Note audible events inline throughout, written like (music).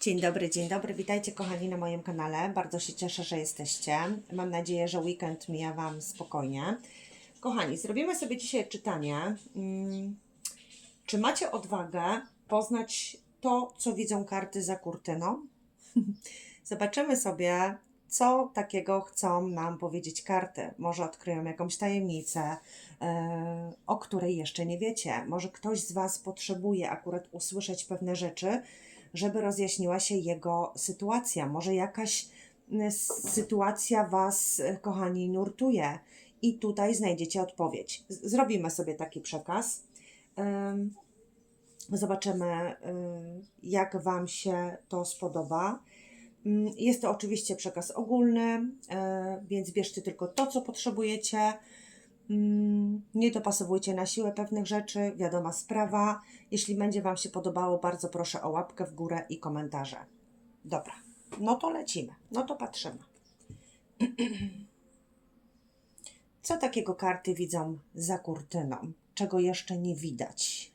Dzień dobry, dzień dobry. Witajcie kochani na moim kanale. Bardzo się cieszę, że jesteście. Mam nadzieję, że weekend mija Wam spokojnie. Kochani, zrobimy sobie dzisiaj czytanie. Mm, Czy macie odwagę poznać to, co widzą karty za kurtyną? (laughs) Zobaczymy sobie, co takiego chcą nam powiedzieć karty. Może odkryją jakąś tajemnicę, e, o której jeszcze nie wiecie. Może ktoś z Was potrzebuje akurat usłyszeć pewne rzeczy, żeby rozjaśniła się jego sytuacja. Może jakaś mm, sytuacja Was, e, kochani, nurtuje i tutaj znajdziecie odpowiedź. Zrobimy sobie taki przekaz. Ym, Zobaczymy, y, jak Wam się to spodoba. Ym, Jest to oczywiście przekaz ogólny, y, więc bierzcie tylko to, co potrzebujecie. Ym, Nie dopasowujcie na siłę pewnych rzeczy, wiadoma sprawa. Jeśli będzie Wam się podobało, bardzo proszę o łapkę w górę i komentarze. Dobra, no to lecimy, no to patrzymy. (clears throat) Co takiego karty widzą za kurtyną? Czego jeszcze nie widać?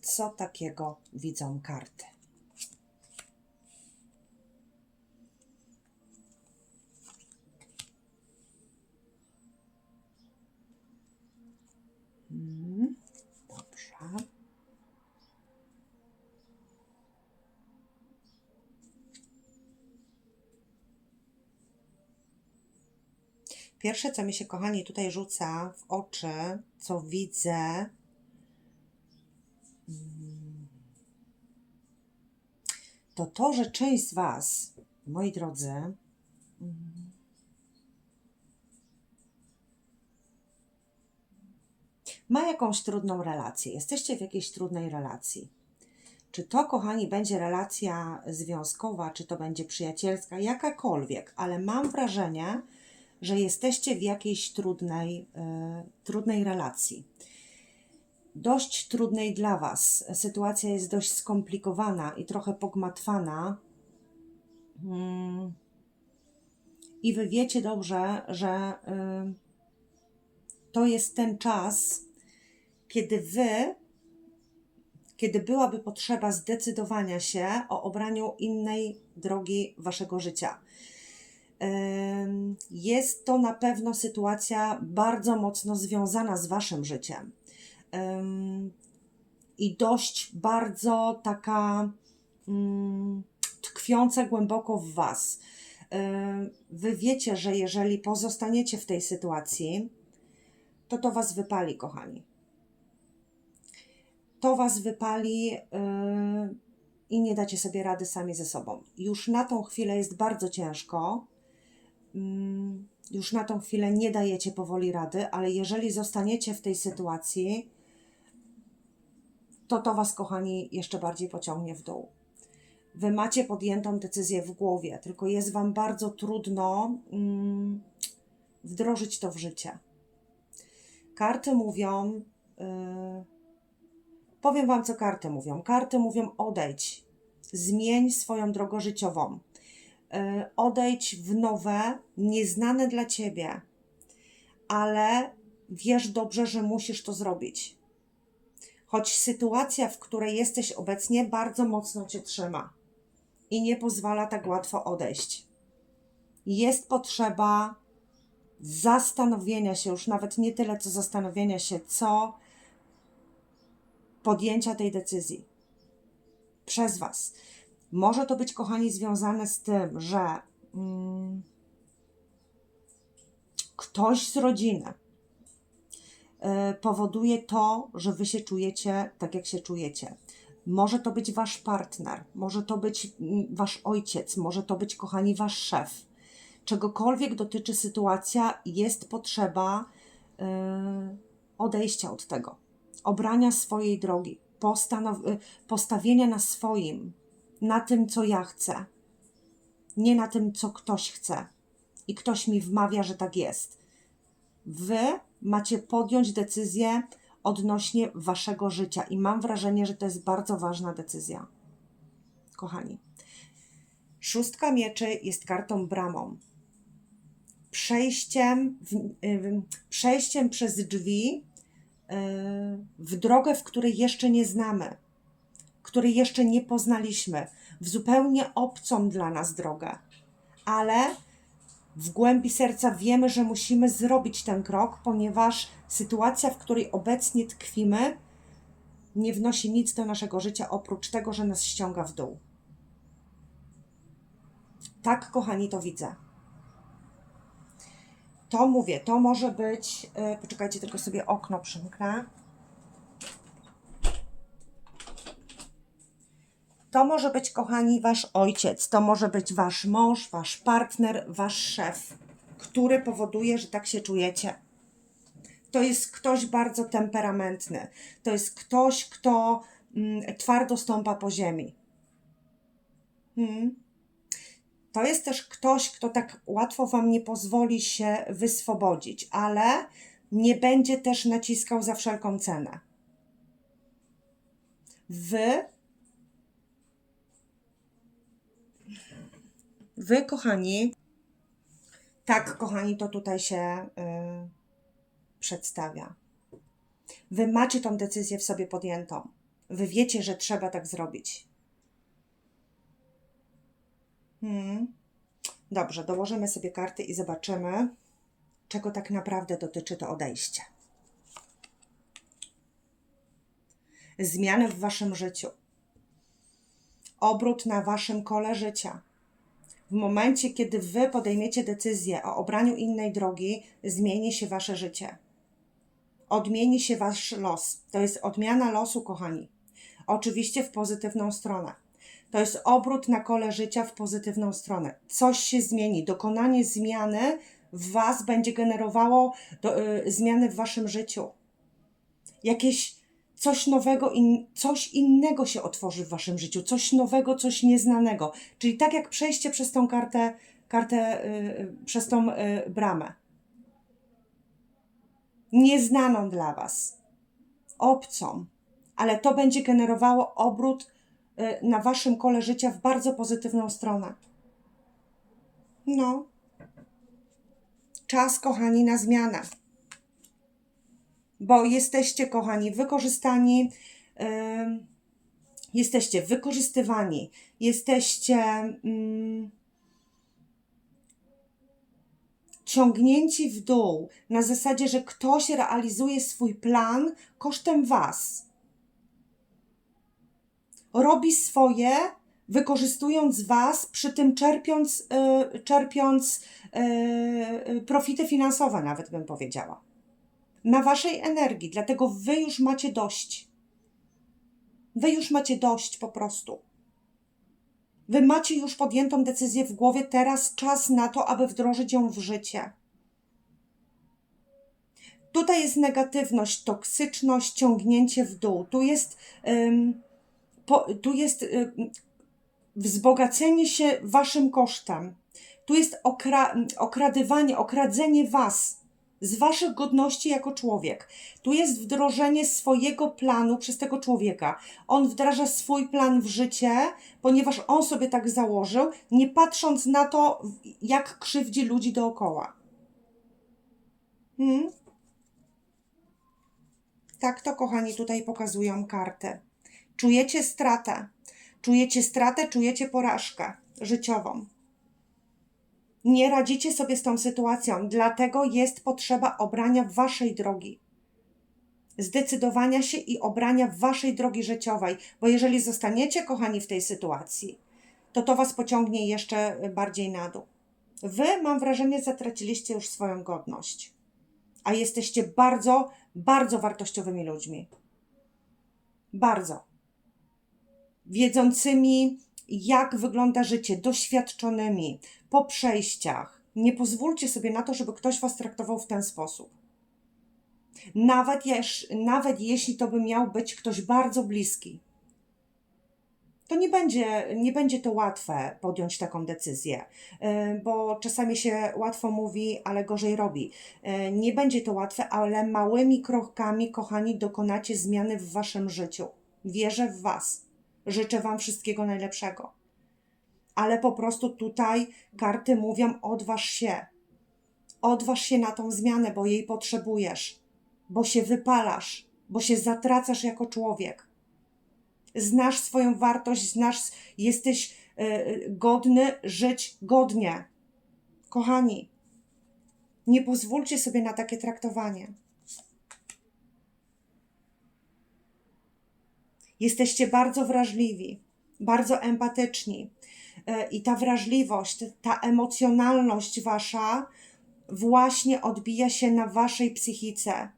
Co takiego widzą karty? Mhm, Dobrze. Pierwsze, co mi się, kochani, tutaj rzuca w oczy, co widzę, mm, to to, że część z Was, moi drodzy, ma jakąś trudną relację. Jesteście w jakiejś trudnej relacji. Czy to, kochani, będzie relacja związkowa, czy to będzie przyjacielska, jakakolwiek, ale mam wrażenie, że jesteście w jakiejś trudnej, y, trudnej relacji. Dość trudnej dla Was. Sytuacja jest dość skomplikowana i trochę pogmatwana. Mm. I Wy wiecie dobrze, że y, to jest ten czas, kiedy Wy, kiedy byłaby potrzeba zdecydowania się o obraniu innej drogi Waszego życia. Jest to na pewno sytuacja bardzo mocno związana z Waszym życiem. I dość bardzo taka mm, tkwiąca głęboko w Was. Wy wiecie, że jeżeli pozostaniecie w tej sytuacji, to to Was wypali, kochani. To Was wypali yy, i nie dacie sobie rady sami ze sobą. Już na tą chwilę jest bardzo ciężko. Mm, Już na tą chwilę nie dajecie powoli rady, ale jeżeli zostaniecie w tej sytuacji, to to Was, kochani, jeszcze bardziej pociągnie w dół. Wy macie podjętą decyzję w głowie, tylko jest Wam bardzo trudno mm, wdrożyć to w życie. Karty mówią, yy, powiem Wam, co karty mówią. Karty mówią: odejdź, zmień swoją drogę życiową, yy, odejdź w nowe, nieznane dla Ciebie, ale wiesz dobrze, że musisz to zrobić. Choć sytuacja, w której jesteś obecnie, bardzo mocno Cię trzyma i nie pozwala tak łatwo odejść. Jest potrzeba zastanowienia się, już nawet nie tyle co zastanowienia się, co podjęcia tej decyzji przez Was. Może to być, kochani, związane z tym, że mm, ktoś z rodziny y, powoduje to, że Wy się czujecie tak, jak się czujecie. Może to być Wasz partner, może to być mm, Wasz ojciec, może to być, kochani, Wasz szef czegokolwiek dotyczy sytuacja, jest potrzeba y, odejścia od tego, obrania swojej drogi, y, postawienia na swoim, na tym, co ja chcę, nie na tym, co ktoś chce. I ktoś mi wmawia, że tak jest. Wy macie podjąć decyzję odnośnie waszego życia, i mam wrażenie, że to jest bardzo ważna decyzja. Kochani, szóstka mieczy jest kartą bramą przejściem, w, y, przejściem przez drzwi w drogę, w której jeszcze nie znamy. której jeszcze nie poznaliśmy, w zupełnie obcą dla nas drogę. Ale w głębi serca wiemy, że musimy zrobić ten krok, ponieważ sytuacja, w której obecnie tkwimy, nie wnosi nic do naszego życia oprócz tego, że nas ściąga w dół. Tak, kochani, to widzę. To mówię, to może być. Yy, poczekajcie, tylko sobie okno przymknę. To może być, kochani, wasz ojciec, to może być wasz mąż, wasz partner, wasz szef, który powoduje, że tak się czujecie. To jest ktoś bardzo temperamentny. To jest ktoś, kto mm, twardo stąpa po ziemi. Hmm. To jest też ktoś, kto tak łatwo wam nie pozwoli się wyswobodzić, ale nie będzie też naciskał za wszelką cenę. Wy Wy, kochani, tak, kochani, to tutaj się y, przedstawia. Wy macie tą decyzję w sobie podjętą. Wy wiecie, że trzeba tak zrobić. Hmm. Dobrze, dołożymy sobie karty i zobaczymy, czego tak naprawdę dotyczy to odejście. Zmiany w waszym życiu. Obrót na waszym kole życia w momencie, kiedy wy podejmiecie decyzję o obraniu innej drogi, zmieni się wasze życie. Odmieni się wasz los. To jest odmiana losu, kochani. Oczywiście w pozytywną stronę. To jest obrót na kole życia w pozytywną stronę. Coś się zmieni. Dokonanie zmiany w was będzie generowało do, y, zmiany w waszym życiu. Jakieś coś nowego, in, coś innego się otworzy w waszym życiu, coś nowego, coś nieznanego. Czyli tak jak przejście przez tą kartę, kartę yy, przez tą yy, bramę. Nieznaną dla was, obcą, ale to będzie generowało obrót na waszym kole życia w bardzo pozytywną stronę. No. Czas, kochani, na zmianę bo jesteście, kochani, wykorzystani, yy, jesteście wykorzystywani, jesteście yy, ciągnięci w dół na zasadzie, że ktoś realizuje swój plan kosztem Was. Robi swoje, wykorzystując Was, przy tym czerpiąc, yy, czerpiąc yy, profity finansowe, nawet bym powiedziała na waszej energii, dlatego wy już macie dość. Wy już macie dość po prostu. Wy macie już podjętą decyzję w głowie, teraz czas na to, aby wdrożyć ją w życie. Tutaj jest negatywność, toksyczność, ciągnięcie w dół. Tu jest, po, tu jest um, wzbogacenie się waszym kosztem. Tu jest okra okradywanie, okradzenie was z waszych godności jako człowiek. Tu jest wdrożenie swojego planu przez tego człowieka. On wdraża swój plan w życie, ponieważ on sobie tak założył, nie patrząc na to, jak krzywdzi ludzi dookoła. Hmm? Tak to, kochani, tutaj pokazują karty. Czujecie stratę. Czujecie stratę, czujecie porażkę życiową nie radzicie sobie z tą sytuacją, dlatego jest potrzeba obrania waszej drogi. Zdecydowania się i obrania waszej drogi życiowej, bo jeżeli zostaniecie kochani w tej sytuacji, to to was pociągnie jeszcze bardziej na dół. Wy, mam wrażenie, zatraciliście już swoją godność, a jesteście bardzo, bardzo wartościowymi ludźmi. Bardzo. Wiedzącymi, jak wygląda życie, doświadczonymi, po przejściach. Nie pozwólcie sobie na to, żeby ktoś was traktował w ten sposób. Nawet, jeż, nawet jeśli to by miał być ktoś bardzo bliski. To nie będzie, nie będzie to łatwe podjąć taką decyzję, y, bo czasami się łatwo mówi, ale gorzej robi. Y, nie będzie to łatwe, ale małymi krokami, kochani, dokonacie zmiany w waszym życiu. Wierzę w Was. Życzę Wam wszystkiego najlepszego ale po prostu tutaj karty mówią: odważ się. Odważ się na tą zmianę, bo jej potrzebujesz, bo się wypalasz, bo się zatracasz jako człowiek. Znasz swoją wartość, znasz, jesteś y, godny żyć godnie. Kochani, nie pozwólcie sobie na takie traktowanie. Jesteście bardzo wrażliwi, bardzo empatyczni. E, I ta wrażliwość, ta emocjonalność wasza właśnie odbija się na waszej psychice.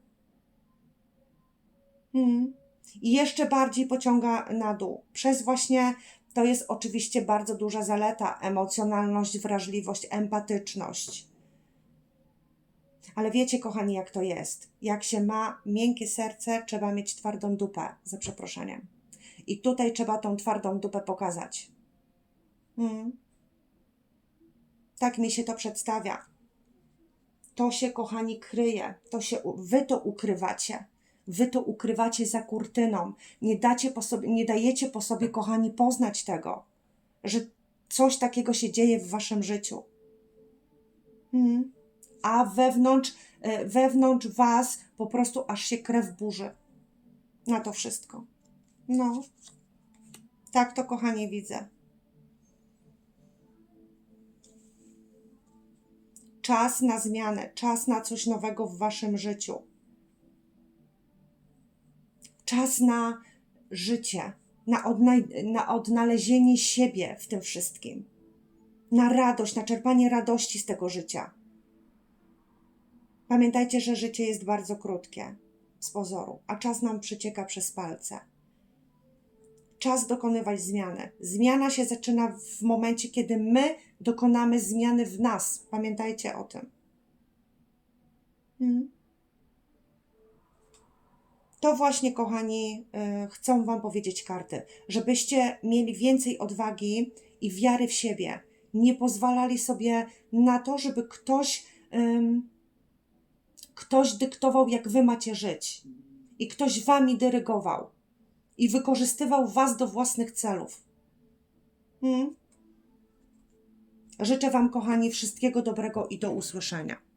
Hmm. I jeszcze bardziej pociąga na dół. Przez właśnie to jest oczywiście bardzo duża zaleta emocjonalność, wrażliwość, empatyczność. Ale wiecie, kochani, jak to jest. Jak się ma miękkie serce, trzeba mieć twardą dupę, za przeproszeniem. I tutaj trzeba tą twardą dupę pokazać. Hmm. Tak mi się to przedstawia. To się, kochani, kryje. To się, wy to ukrywacie. Wy to ukrywacie za kurtyną. Nie, dacie po sobie, nie dajecie po sobie, kochani, poznać tego, że coś takiego się dzieje w waszym życiu. Hmm. A wewnątrz, e, wewnątrz was po prostu aż się krew burzy. Na to wszystko. No. Tak to, kochani, widzę. Czas na zmianę, czas na coś nowego w waszym życiu. Czas na życie, na, odnaj- na odnalezienie siebie w tym wszystkim. Na radość, na czerpanie radości z tego życia. Pamiętajcie, że życie jest bardzo krótkie z pozoru, a czas nam przecieka przez palce. Czas dokonywać zmiany. Zmiana się zaczyna w momencie, kiedy my dokonamy zmiany w nas. Pamiętajcie o tym. Hmm. To właśnie, kochani, yy, chcą Wam powiedzieć karty, żebyście mieli więcej odwagi i wiary w siebie. Nie pozwalali sobie na to, żeby ktoś, ktoś dyktował, jak Wy macie żyć. I ktoś Wami dyrygował. I wykorzystywał Was do własnych celów. Hmm? Życzę Wam, kochani, wszystkiego dobrego i do usłyszenia.